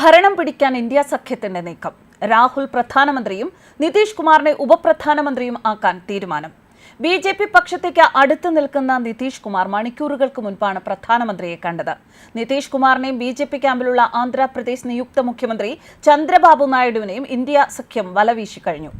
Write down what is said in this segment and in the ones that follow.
ഭരണം പിടിക്കാൻ ഇന്ത്യ സഖ്യത്തിന്റെ നീക്കം. രാഹുൽ പ്രധാനമന്ത്രിയും നിതീഷ് കുമാറിനെ ഉപപ്രധാനമന്ത്രിയും ആക്കാൻ തീരുമാനം. ബി ജെ പി പക്ഷത്തേക്ക് അടുത്ത് നിൽക്കുന്ന നിതീഷ് കുമാർ മണിക്കൂറുകൾക്ക് മുൻപാണ് പ്രധാനമന്ത്രിയെ കണ്ടത്. നിതീഷ് കുമാറിനെയും ബി ജെ പി ക്യാമ്പിലുള്ള ആന്ധ്രാപ്രദേശ് നിയുക്ത മുഖ്യമന്ത്രി ചന്ദ്രബാബു നായിഡുവിനെയും ഇന്ത്യ സഖ്യം വലവീശി കഴിഞ്ഞു.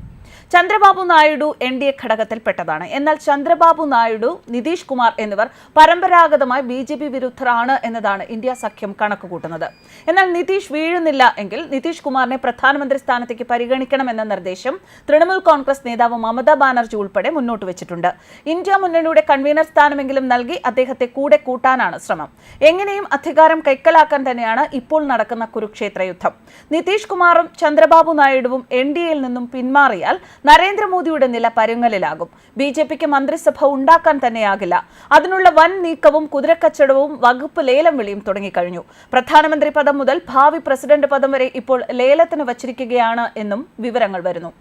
Chandrababu Naidu N D A ഘടകത്തിൽപ്പെട്ടതാണ്. എന്നാൽ ചന്ദ്രബാബു നായിഡു നിതീഷ് കുമാർ എന്നിവർ പരമ്പരാഗതമായി ബി ജെ പി വിരുദ്ധരാണ് എന്നതാണ് ഇന്ത്യ സഖ്യം കണക്കുകൂട്ടുന്നത്. എന്നാൽ നിതീഷ് വീഴുന്നില്ല എങ്കിൽ നിതീഷ് കുമാറിനെ പ്രധാനമന്ത്രി സ്ഥാനത്തേക്ക് പരിഗണിക്കണമെന്ന നിർദ്ദേശം തൃണമൂൽ കോൺഗ്രസ് നേതാവ് മമതാ ബാനർജി ഉൾപ്പെടെ മുന്നോട്ട് വെച്ചിട്ടുണ്ട്. ഇന്ത്യ മുന്നണിയുടെ കൺവീനർ സ്ഥാനമെങ്കിലും നൽകി അദ്ദേഹത്തെ കൂടെ കൂട്ടാനാണ് ശ്രമം. എങ്ങനെയും അധികാരം കൈക്കലാക്കാൻ തന്നെയാണ് ഇപ്പോൾ നടക്കുന്ന കുരുക്ഷേത്ര യുദ്ധം നിതീഷ് കുമാറും ചന്ദ്രബാബു നായിഡുവും എൻ ഡി എയിൽ നിന്നും പിന്മാറിയാൽ നരേന്ദ്രമോദിയുടെ നില പരുങ്ങലിലാകും. ബി ജെ പിക്ക് മന്ത്രിസഭ ഉണ്ടാക്കാൻ തന്നെയാകില്ല. അതിനുള്ള വൻ നീക്കവും കുതിരക്കച്ചടവും വകുപ്പ് ലേലം വിളിയും തുടങ്ങിക്കഴിഞ്ഞു. പ്രധാനമന്ത്രി പദം മുതൽ ഭാവി പ്രസിഡന്റ് പദം വരെ ഇപ്പോൾ ലേലത്തിന് വച്ചിരിക്കുകയാണ് എന്നും വിവരങ്ങൾ വരുന്നു.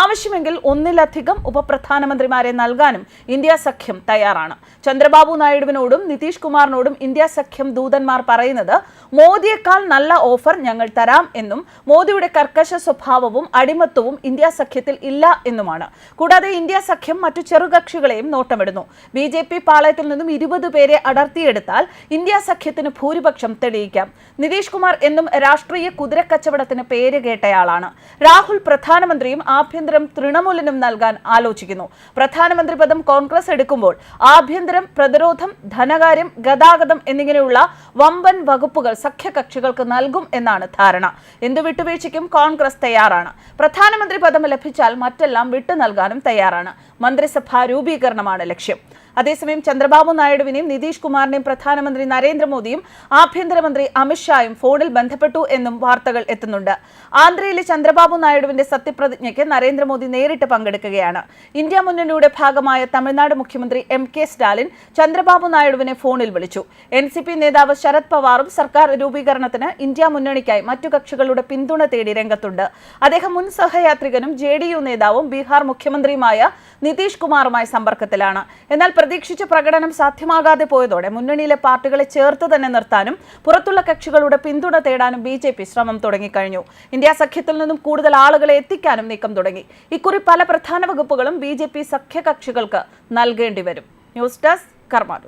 ആവശ്യമെങ്കിൽ ഒന്നിലധികം ഉപപ്രധാനമന്ത്രിമാരെ നൽകാനും ഇന്ത്യ സഖ്യം തയ്യാറാണ്. ചന്ദ്രബാബു നായിഡുവിനോടും നിതീഷ് കുമാറിനോടും ഇന്ത്യ സഖ്യം ദൂതന്മാർ പറയുന്നത് മോദിയേക്കാൾ നല്ല ഓഫർ ഞങ്ങൾ തരാം എന്നും മോദിയുടെ കർക്കശ സ്വഭാവവും അടിമത്വവും ഇന്ത്യ സഖ്യത്തിൽ ഇല്ല എന്നുമാണ്. കൂടാതെ ഇന്ത്യ സഖ്യം മറ്റു ചെറുകക്ഷികളെയും നോട്ടമിടുന്നു. ബി ജെ പി പാളയത്തിൽ നിന്നും ഇരുപത് പേരെ അടർത്തിയെടുത്താൽ ഇന്ത്യ സഖ്യത്തിന് ഭൂരിപക്ഷം തെളിയിക്കാം. നിതീഷ് കുമാർ എന്നും രാഷ്ട്രീയ കുതിരക്കച്ചവടത്തിന് പേര് കേട്ടയാളാണ്. രാഹുൽ പ്രധാനമന്ത്രിയും ആഭ്യന്തരം തൃണമൂലിനും നൽകാൻ ആലോചിക്കുന്നു. പ്രധാനമന്ത്രി പദം കോൺഗ്രസ് എടുക്കുമ്പോൾ ആഭ്യന്തരം പ്രതിരോധം ധനകാര്യം ഗതാഗതം എന്നിങ്ങനെയുള്ള വമ്പൻ വകുപ്പുകൾ സഖ്യകക്ഷികൾക്ക് നൽകും എന്നാണ് ധാരണ. എന്തു വിട്ടുവീഴ്ചയ്ക്കും കോൺഗ്രസ് തയ്യാറാണ്. പ്രധാനമന്ത്രി പദം ലഭിച്ചാൽ മറ്റെല്ലാം വിട്ടു നൽകാനും തയ്യാറാണ്. മന്ത്രിസഭാ രൂപീകരണമാണ് ലക്ഷ്യം. അതേസമയം ചന്ദ്രബാബു നായിഡുവിനെയും നിതീഷ് കുമാറിനെയും പ്രധാനമന്ത്രി നരേന്ദ്രമോദിയും ആഭ്യന്തരമന്ത്രി അമിത്ഷായും ഫോണിൽ ബന്ധപ്പെട്ടു എന്നും വാർത്തകൾ എത്തുന്നുണ്ട്. ആന്ധ്രയിലെ ചന്ദ്രബാബു നായിഡുവിന്റെ സത്യപ്രതിജ്ഞയ്ക്ക് നരേന്ദ്രമോദി നേരിട്ട് പങ്കെടുക്കുകയാണ്. ഇന്ത്യ മുന്നണിയുടെ ഭാഗമായ തമിഴ്നാട് മുഖ്യമന്ത്രി എം കെ സ്റ്റാലിൻ ചന്ദ്രബാബു നായിഡുവിനെ ഫോണിൽ വിളിച്ചു. എൻ സി പി നേതാവ് ശരത് പവാറും സർക്കാർ രൂപീകരണത്തിന് ഇന്ത്യ മുന്നണിക്കായി മറ്റു കക്ഷികളുടെ പിന്തുണ തേടി രംഗത്തുണ്ട്. അദ്ദേഹം മുൻ സഹയാത്രികനും ജെ നേതാവും ബീഹാർ മുഖ്യമന്ത്രിയുമായ നിതീഷ് കുമാറുമായി സമ്പർക്കത്തിലാണ്. എന്നാൽ പ്രതീക്ഷിച്ച പ്രകടനം സാധ്യമാകാതെ പോയതോടെ മുന്നണിയിലെ പാർട്ടികളെ ചേർത്ത് തന്നെ നിർത്താനും പുറത്തുള്ള കക്ഷികളുടെ പിന്തുണ തേടാനും ബി ജെ പി ശ്രമം തുടങ്ങിക്കഴിഞ്ഞു. ഇന്ത്യ സഖ്യത്തിൽ നിന്നും കൂടുതൽ ആളുകളെ എത്തിക്കാനും നീക്കം തുടങ്ങി. ഇക്കുറി പല പ്രധാന വകുപ്പുകളും ബി ജെ പി സഖ്യകക്ഷികൾക്ക് നൽകേണ്ടി വരും. News desk Karma